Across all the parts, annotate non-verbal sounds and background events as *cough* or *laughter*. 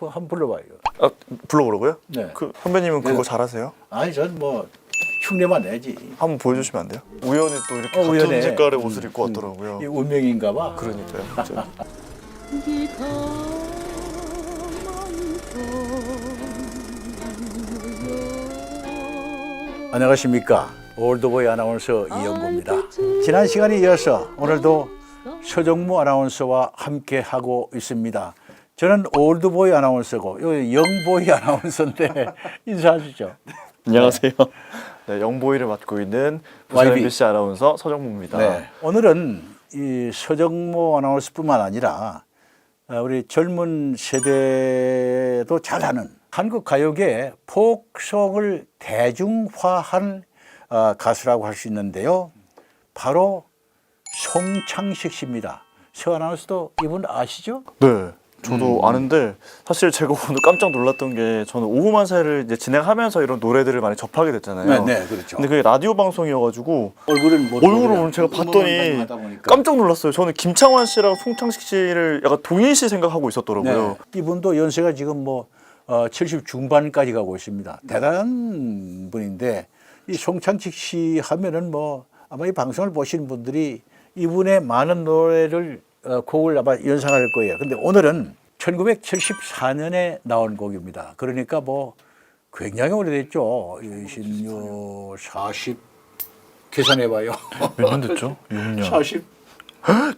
뭐 한번 불러봐요. 아, 불러보라고요? 네. 그 선배님은 그거 네. 잘하세요? 아니 전 뭐 흉내만 내지. 한번 보여주시면 안 돼요? 우연히 또 이렇게 어, 같은 우연해. 색깔의 음, 옷을 입고 음. 왔더라고요. 이 운명인가 봐. 그러니까요. *laughs* 진짜. 안녕하십니까. 올드보이 아나운서 이영구입니다. 지난 시간에 이어서 오늘도 서정무 아나운서와 함께 하고 있습니다. 저는 올드보이 아나운서고 요 영보이 *laughs* 아나운서인데 인사하시죠. 안녕하세요. 네, 영보이를 맡고 있는 부산 YB. MBC 아나운서 서정무입니다. 네. 오늘은 이 서정모 아나운서뿐만 아니라 어, 우리 젊은 세대도 잘하는 한국 가요계의 폭성을 대중화한 어, 가수라고 할 수 있는데요. 바로 송창식 씨입니다. 서 아나운서도 이분 아시죠? 네. 저도 음. 아는데 사실 제가 오늘 *laughs* 깜짝 놀랐던 게 저는 오후만 사를 이제 진행하면서 이런 노래들을 많이 접하게 됐잖아요. 그렇죠. 근데 그게 라디오 방송이어가지고 얼굴은 못 얼굴을. 오늘 제가 봤더니. 깜짝 놀랐어요. 저는 김창완 씨랑 송창식 씨를 약간 동일시 생각하고 있었더라고요. 네. 이분도 연세가 지금 뭐 어, 70 중반까지 가고 있습니다. 대단한 분인데 이 송창식 씨 하면은 뭐 아마 이 방송을 보시는 분들이 이분의 많은 노래를 어, 곡을 아마 연상할 거예요. 근데 오늘은 1974년에 나온 곡입니다. 그러니까 뭐 굉장히 오래됐죠. 26, 40 계산해봐요. 몇 년 됐죠? 6년. 40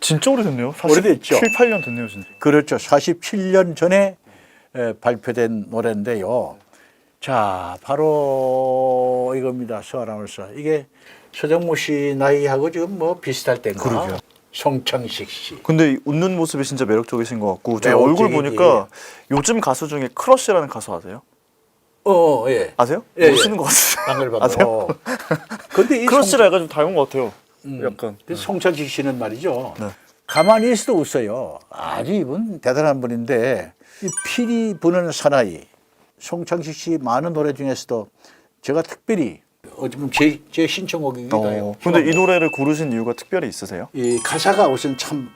진짜 오래됐네요. 40, 오래됐죠? 7, 8년 됐네요, 진짜. 그렇죠. 47년 전에 에, 발표된 노래인데요. 자, 바로 이겁니다. 서아나운서. 이게 서정무 씨 나이하고 지금 뭐 비슷할 때인가? 그러게요. 송창식 씨. 근데 이 웃는 모습이 진짜 매력적이신 것 같고 제가 네, 얼굴 어째 보니까 요즘 가수 중에 크러쉬라는 가수 아세요? 어, 예. 아세요? 예, 모르시는 예. 것 같아요. 아세요? 어. *laughs* 근데 이 크러쉬를 약간 좀 닮은 것 같아요. 음. 약간. 그 송창식 씨는 말이죠. 네. 가만히 있어도 웃어요. 아주 이분 대단한 분인데 이 피리 부는 사나이 송창식 씨 많은 노래 중에서도 제가 특별히 어쩌면 제, 제 신청곡이기도 해요. 어, 근데 이 노래를 고르신 이유가 특별히 있으세요? 이 가사가 우선 참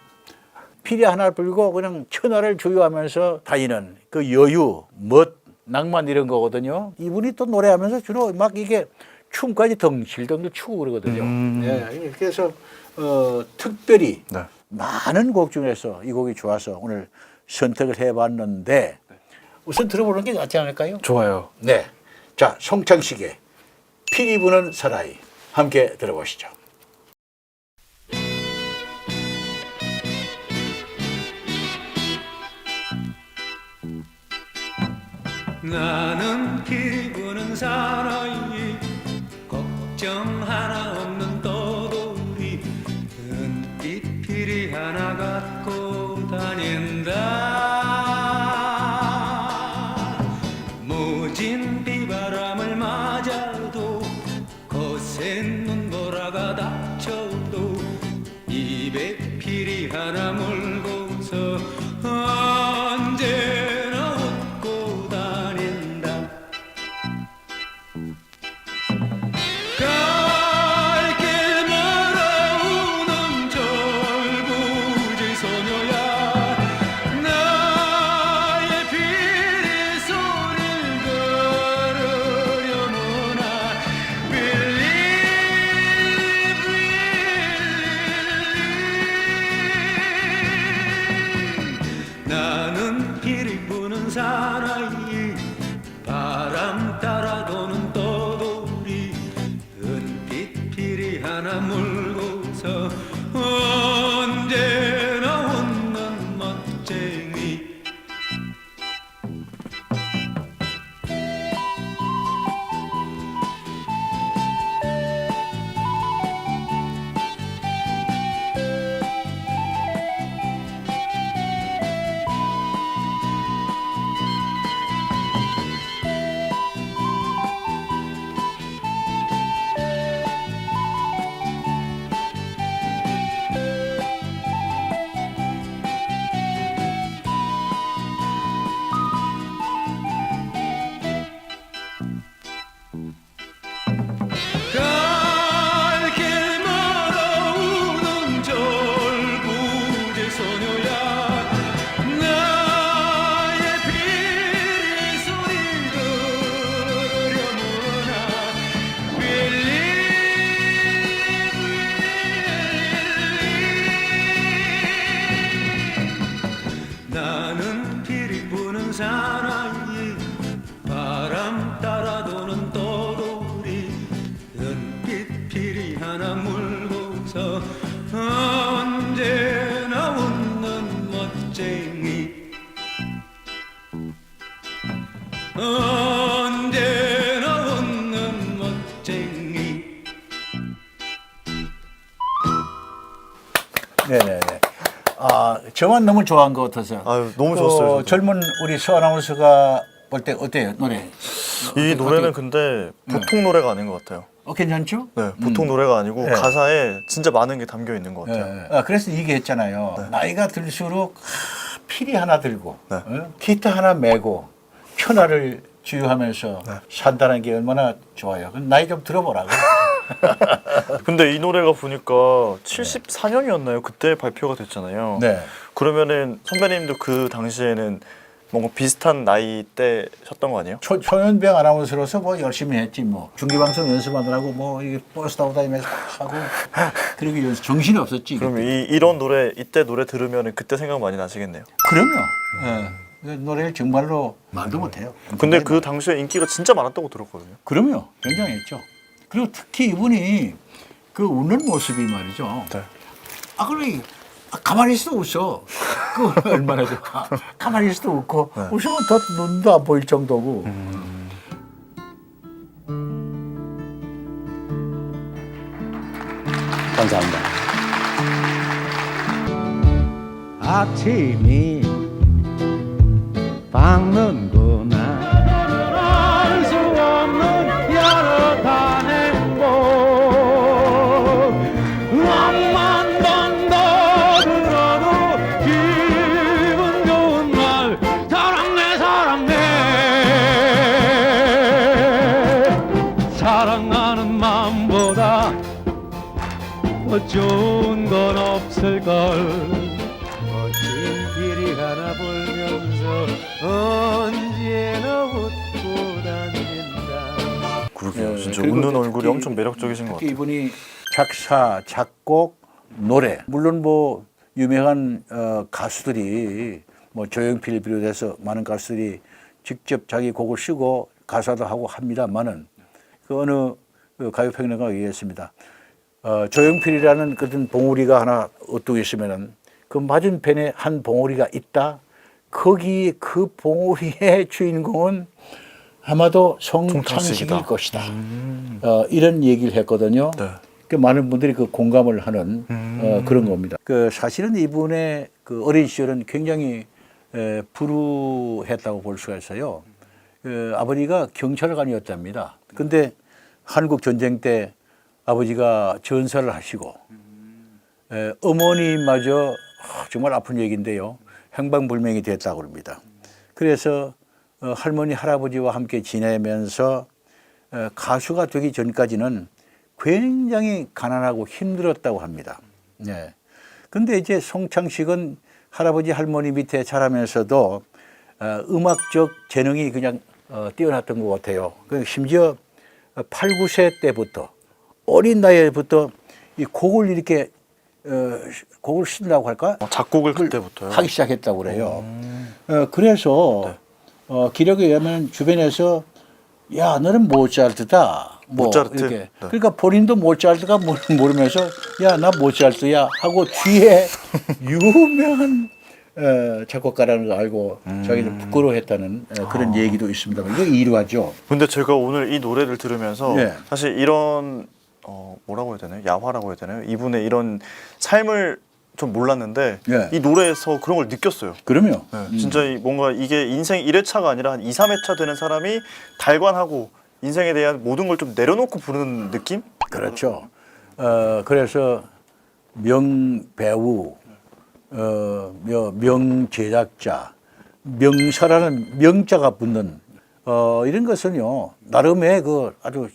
피리 하나 불고 그냥 천하를 주유하면서 다니는 그 여유, 멋, 낭만 이런 거거든요. 이분이 또 노래하면서 주로 막 이게 춤까지 덩실덩실 추고 그러거든요. 음. 예, 그래서 어, 특별히 네. 많은 곡 중에서 이 곡이 좋아서 오늘 선택을 해봤는데 우선 들어보는 게 낫지 않을까요? 좋아요. 네. 자, 송창식의 피리 부는 사나이 함께 들어보시죠. 나는 기부는 사나 피 저만 너무 좋아한 것 같아서. 아유, 너무 그 좋았어요, 저도. 젊은 우리 서 아나운서가 볼 때 어때요, 노래? 이 노래는? 근데 보통 노래가 아닌 것 같아요. 어, 괜찮죠? 네, 보통 노래가 아니고 네. 가사에 진짜 많은 게 담겨 있는 것 예, 같아요. 예. 아, 그래서 얘기했잖아요. 나이가 들수록 하, 피리 하나 들고 네. 어? 기타 하나 메고 편화를 주유하면서 네. 산다는 게 얼마나 좋아요. 그럼 나이 좀 들어보라고. *laughs* 근대 이 노래가 보니까 74년이었나요? 그때 발표가 됐잖아요. 네. 그러면은 선배님도 그 당시에는 뭔가 비슷한 나이 때셨던 거 아니에요? 초, 초연병 아나운서로서 뭐 열심히 했지 뭐 중계방송 연습하느라고 뭐 이게 버스 타고 다니면서 하고 *laughs* 그러기 위해서 정신이 없었지. 그럼 이 이런 노래 이때 노래 들으면은 그때 생각 많이 나시겠네요. 그럼요. 예. 그 노래를 정말로 말도 못해요. 근데 그 당시에 인기가 진짜 많았다고 들었거든요. 그럼요. 굉장했죠. 그리고 특히 이분이 그 웃는 모습이 말이죠. 네. 아, 그래. 아, 가만히 있어도 웃어. 그 *laughs* 얼마나 좋아. 가만히 있어도 웃고, 웃으면 더 눈도 안 보일 정도고. 감사합니다. 아침이 밝는 더 좋은 건 없을걸 멋진 길이 하나 불면서 언제나 웃고 다닌다 그러게요. 예, 진짜 그리고 웃는 특히- 얼굴이 엄청 매력적이신 것 특히 같아요. 이분이 작사, 작곡, 노래. 물론 뭐 유명한 어, 가수들이 뭐 조용필 비롯해서 많은 가수들이 직접 자기 곡을 쓰고 가사도 하고 합니다만은 그 어느 그 가요 평론가가 얘기했습니다. 어, 조용필이라는 그런 봉우리가 하나 어떻게 있으면은 그 맞은편에 한 봉우리가 있다. 거기 그 봉우리의 *laughs* 주인공은 아마도 송창식일 송창식이다. 것이다. 어, 이런 얘기를 했거든요. 네. 그 많은 분들이 그 공감을 하는 어, 그런 겁니다. 그 사실은 이분의 그 어린 시절은 굉장히 에, 불우했다고 볼 수가 있어요. 그 아버지가 경찰관이었답니다. 근데 한국 전쟁 때 아버지가 전사를 하시고 에, 어머니마저 아, 정말 아픈 얘기인데요. 행방불명이 됐다고 합니다. 그래서 어, 할머니 할아버지와 함께 지내면서 어, 가수가 되기 전까지는 굉장히 가난하고 힘들었다고 합니다. 네. 근데 이제 송창식은 할아버지 할머니 밑에 자라면서도 어, 음악적 재능이 그냥 어, 뛰어났던 것 같아요. 그 심지어 8, 9세 때부터 어린 나이에부터 이 곡을 이렇게 어, 곡을 쓴다고 할까? 어, 작곡을 그때부터요. 하기 시작했다고 그래요. 어, 그래서 어, 기록에 의하면 주변에서 야 너는 모차르트다. 뭐 모차르트? 이렇게. 네. 그러니까 본인도 모차르트가 모- 모르면서 야 나 모차르트야 하고 뒤에 *laughs* 유명한 어, 작곡가라는 걸 알고 음. 자기를 부끄러워했다는 어, 그런 아. 얘기도 있습니다. 이거 이루하죠. 근데 제가 오늘 이 노래를 들으면서 네. 사실 이런 어, 뭐라고 해야 되나요? 야화라고 해야 되나요? 이분의 이런 삶을 좀 몰랐는데 네. 이 노래에서 그런 걸 느꼈어요. 그럼요. 네, 진짜 이 뭔가 이게 인생 1회차가 아니라 한 2, 3회차 되는 사람이 달관하고 인생에 대한 모든 걸 좀 내려놓고 부르는 느낌? 그렇죠. 어, 그래서 명배우, 어, 며- 명제작자, 명사라는 명자가 붙는 어, 이런 것은요 나름의 그 아주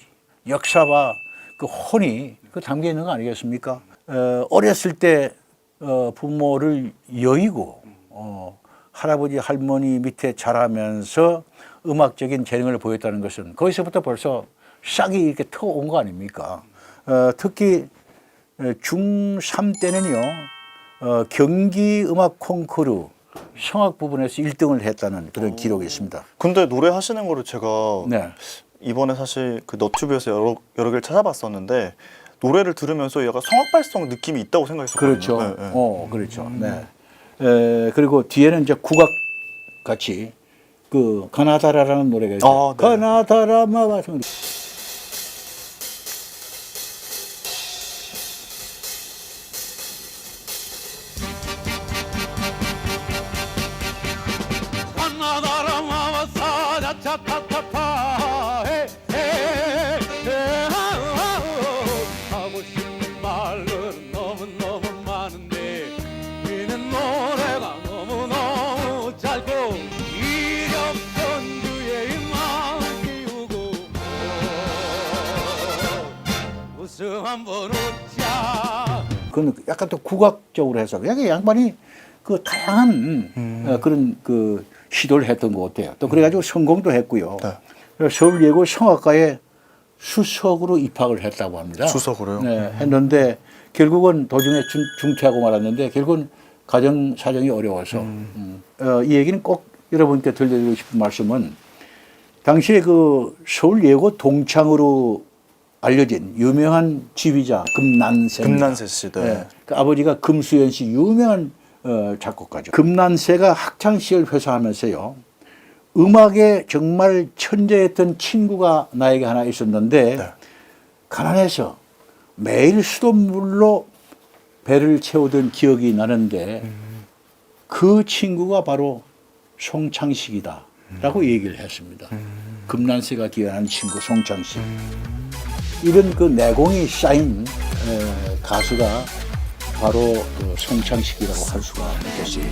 역사와 그 혼이 그 담겨 있는 거 아니겠습니까? 어, 어렸을 때 어, 부모를 여의고 어, 할아버지 할머니 밑에 자라면서 음악적인 재능을 보였다는 것은 거기서부터 벌써 싹이 이렇게 터온 거 아닙니까? 어, 특히 중3 때는요, 어, 경기 음악 콩쿠르 성악 부분에서 1등을 했다는 그런 기록이 있습니다. 근데 노래 하시는 거를 제가 네. 이번에 사실 그 너튜브에서 여러 여러 개를 찾아봤었는데 노래를 들으면서 약간 성악발성 느낌이 있다고 생각했었거든요. 그렇죠. 네, 네. 어, 그렇죠. 네. 에, 그리고 뒤에는 이제 국악 같이 그 가나다라라는 노래가 있어요. 아, 네. 가나다라 마바 가나다라 마와 사 자차 타타타 웃음 한번 웃자 그건 약간 또 국악적으로 해서 약간 양반이 그 다양한 어, 그런 그 시도를 했던 것 같아요. 또 그래가지고 성공도 했고요. 네. 그래서 서울예고 성악과에 수석으로 입학을 했다고 합니다. 수석으로요? 네, 했는데 결국은 도중에 중, 중퇴하고 말았는데 결국은 가정 사정이 어려워서 음. 어, 이 얘기는 꼭 여러분께 들려드리고 싶은 말씀은 당시에 그 서울예고 동창으로 알려진 유명한 지휘자 금난세 금난세 씨, 네. 네. 그 아버지가 금수연 씨 유명한 어, 작곡가죠. 금난세가 학창 시절 회사하면서요. 음악에 정말 천재였던 친구가 나에게 하나 있었는데 네. 가난해서 매일 수돗물로 배를 채우던 기억이 나는데 그 친구가 바로 송창식이다라고 얘기를 했습니다. 금난세가 기여한 친구 송창식. 이런 그 내공이 쌓인 에, 가수가 바로 그 송창식이라고 할 수가 있겠습니다.